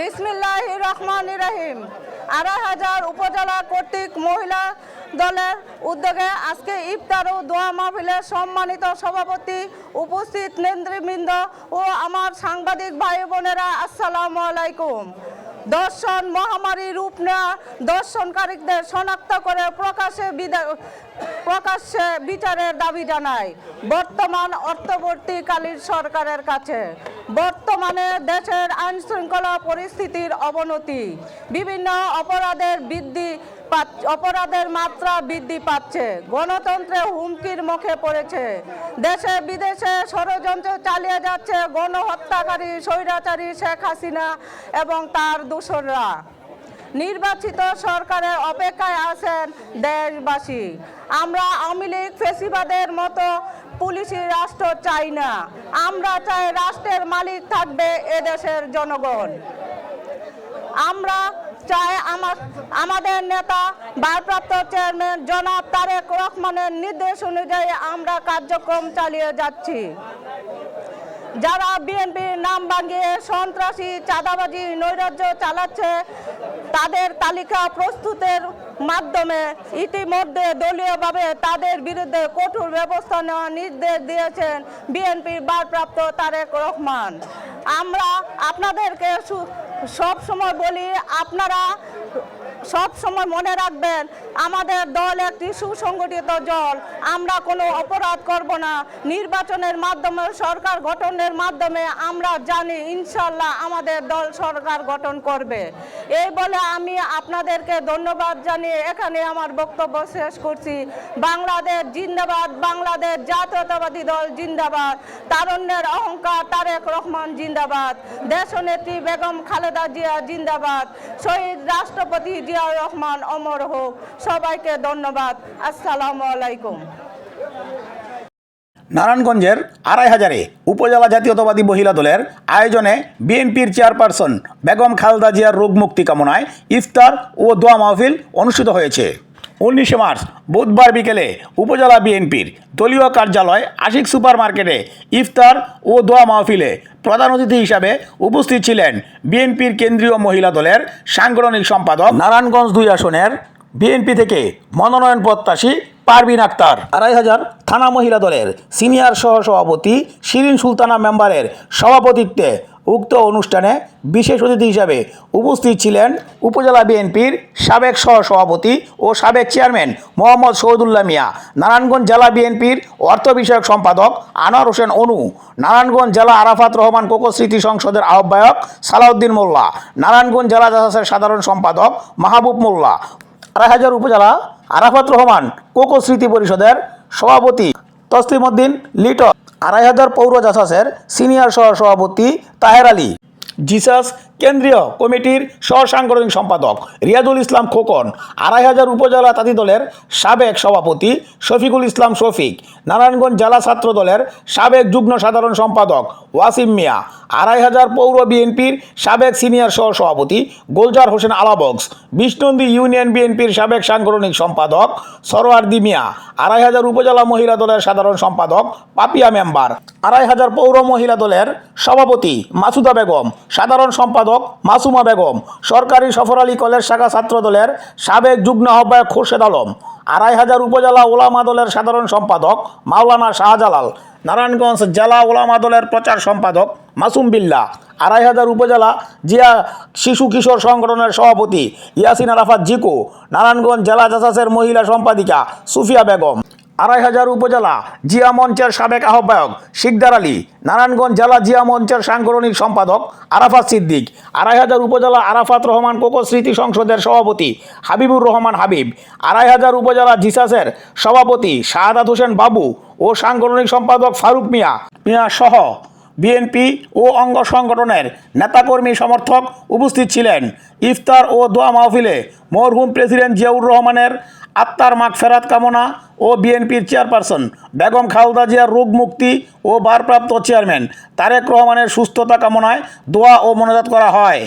বিসমিল্লাহ রহমান রহিম। আড়াই হাজার উপজেলা কর্তৃক মহিলা দলের উদ্যোগে আজকে ইফতার ও দোয়া মাহফিলের সম্মানিত সভাপতি, উপস্থিত নেতৃবৃন্দ ও আমার সাংবাদিক ভাই বোনেরা, আসসালামু আলাইকুম। দর্শন মহামারী রূপ নেওয়া দর্শনকারীদের শনাক্ত করে প্রকাশে প্রকাশ্যে বিচারের দাবি জানায়। বর্তমান অর্থবর্তীকালীন সরকারের কাছে বর্তমানে দেশের আইন শৃঙ্খলা পরিস্থিতির অবনতি। বিভিন্ন অপরাধের বৃদ্ধি অপরাধের মাত্রা বৃদ্ধি পাচ্ছে। গণতন্ত্রে হুমকির মুখে পড়েছে। দেশে বিদেশে ষড়যন্ত্র চালিয়ে যাচ্ছে গণহত্যাকারী, স্বৈরাচারী শেখ হাসিনা এবং তার দূষররা নির্বাচিত সরকারের অপেক্ষায় আছেন দেশবাসী। আমরা আওয়ামী লীগ ফেসিবাদের মতো পুলিশি রাষ্ট্র চাই না। আমরা চাই রাষ্ট্রের মালিক থাকবে এদেশের জনগণ। আমরা চাই আমার, আমাদের নেতা, ভারপ্রাপ্ত চেয়ারম্যান জনাব তারেক রহমানের নির্দেশ অনুযায়ী আমরা কার্যক্রম চালিয়ে যাচ্ছি। যারা বিএনপির নাম ভাঙিয়ে সন্ত্রাসী, চাঁদাবাজি, নৈরাজ্য চালাচ্ছে, তাদের তালিকা প্রস্তুতের মাধ্যমে ইতিমধ্যে দলীয়ভাবে তাদের বিরুদ্ধে কঠোর ব্যবস্থা নেওয়ার নির্দেশ দিয়েছেন বিএনপির ভারপ্রাপ্ত তারেক রহমান। আমরা আপনাদেরকে সব সময় বলি, আপনারা সব সময় মনে রাখবেন, আমাদের দল একটি সুসংগঠিত দল। আমরা কোনো অপরাধ করব না। নির্বাচনের মাধ্যমে, সরকার গঠনের মাধ্যমে আমরা জানি ইনশাল্লাহ আমাদের দল সরকার গঠন করবে। এই বলে আমি আপনাদেরকে ধন্যবাদ জানিয়ে এখানে আমার বক্তব্য শেষ করছি। বাংলাদেশ জিন্দাবাদ, বাংলাদেশ জাতীয়তাবাদী দল জিন্দাবাদ, তারণ্যের অহংকার তারেক রহমান জিন্দাবাদ, দেশনেত্রী বেগম খালেদা জিয়া জিন্দাবাদ, শহীদ রাষ্ট্রপতি জিয়াউর রহমান, অমর হোক, সবাইকে ধন্যবাদ। আসসালামু আলাইকুম। নারায়ণগঞ্জের আড়াই হাজারে উপজেলা জাতীয়তাবাদী মহিলা দলের আয়োজনে বিএনপির চেয়ারপারসন বেগম খালদা জিয়ার রোগ মুক্তি কামনায় ইফতার ও দোয়া মাহফিল অনুষ্ঠিত হয়েছে। উনিশে মার্চ, বুধবার বিকেলে উপজেলা বিএনপির দলীয় কার্যালয় আশিক সুপার মার্কেটে ইফতার ও দোয়া মাহফিলে প্রধান অতিথি হিসাবে উপস্থিত ছিলেন বিএনপির কেন্দ্রীয় মহিলা দলের সাংগঠনিক সম্পাদক নারায়ণগঞ্জ দুই আসনের বিএনপি থেকে মনোনয়ন প্রত্যাশী পারবিন আক্তার। আড়াই হাজার থানা মহিলা দলের সিনিয়র সহ সভাপতি শিরিন সুলতানা মেম্বারের সভাপতিত্বে উক্ত অনুষ্ঠানে বিশেষ অতিথি হিসাবে উপস্থিত ছিলেন উপজেলা বিএনপির সাবেক সহ সভাপতি ও সাবেক চেয়ারম্যান মোহাম্মদ শহীদুল্লাহ মিয়া, নারায়ণগঞ্জ জেলা বিএনপির অর্থ বিষয়ক সম্পাদক আনোয়ার হোসেন অনু, নারায়ণগঞ্জ জেলা আরাফাত রহমান কোকো স্মৃতি সংসদের আহ্বায়ক সালাউদ্দিন মোল্লা, নারায়ণগঞ্জ জেলা জাহাজের সাধারণ সম্পাদক মাহবুব মোল্লা আড়াই হাজার উপজেলা আরাফাত রহমান কোকো স্মৃতি পরিষদের সভাপতি তসলিম উদ্দিন লিটন। আড়াই হাজার পৌর জাসাসের সিনিয়র সহ সভাপতি তাহের আলী। জিসাস কেন্দ্রীয় কমিটির সহ সাংগঠনিক সম্পাদক রিয়াজুল ইসলাম খোকন, আড়াই হাজার উপজেলা তাঁতি দলের সাবেক সভাপতি শফিকুল ইসলাম শফিক, নারায়ণগঞ্জ জেলা ছাত্র দলের সাবেক যুগ্ম সাধারণ সম্পাদক ওয়াসিম মিয়া, আড়াই হাজার পৌর বিএনপির সাবেক সিনিয়র সহ সভাপতি গোলজার হোসেন আলাবক্স, বিষ্ণন্দী ইউনিয়ন বিএনপির সাবেক সাংগঠনিক সম্পাদক সরোয়ার্দি মিয়া, আড়াই হাজার উপজেলা মহিলা দলের সাধারণ সম্পাদক পাপিয়া মেম্বার, আড়াই হাজার পৌর মহিলা দলের সভাপতি মাসুদা বেগম, সাধারণ সম্পাদক মাসুমা বেগম। সরকারি সফর আলী কলেজ শাখা ছাত্র দলের সাবেক যুগ্ম আহ্বায়ক খোরশেদ আলম, আড়াই হাজার উপজেলা ওলামা দলের সাধারণ সম্পাদক মাওলানা শাহজালাল, নারায়ণগঞ্জ জেলা ওলামা দলের প্রচার সম্পাদক মাসুম বিল্লা, আড়াই হাজার উপজেলা জিয়া শিশু কিশোর সংগঠনের সভাপতি ইয়াসিন আরাফাত জিকু, নারায়ণগঞ্জ জেলা জাসাসের মহিলা সম্পাদিকা সুফিয়া বেগম। আড়াই হাজার উপজেলা জিয়া মঞ্চের সাবেক আহ্বায়ক শিকদার আলী, নারায়ণগঞ্জ জেলা জিয়া মঞ্চের সাংগঠনিক সম্পাদক আরাফাত সিদ্দিক, আড়াই হাজার উপজেলা আরাফাত রহমান কোকো স্মৃতি সংসদের সভাপতি হাবিবুর রহমান হাবিব, আড়াই হাজার উপজেলা জিসাসের সভাপতি শাহাদাত হোসেন বাবু ও সাংগঠনিক সম্পাদক ফারুক মিয়া মিয়া সহ বিএনপি ও অঙ্গ সংগঠনের নেতাকর্মী সমর্থক উপস্থিত ছিলেন। ইফতার ও দোয়া মাহফিলে মরহুম প্রেসিডেন্ট জিয়াউর রহমানের আত্মার মাগফেরাত কামনা ও বিএনপির চেয়ারপারসন বেগম খালদা জিয়ার রোগ মুক্তি ও ভারপ্রাপ্ত চেয়ারম্যান তারেক রহমানের সুস্থতা কামনায় দোয়া ও মনোজাত করা হয়।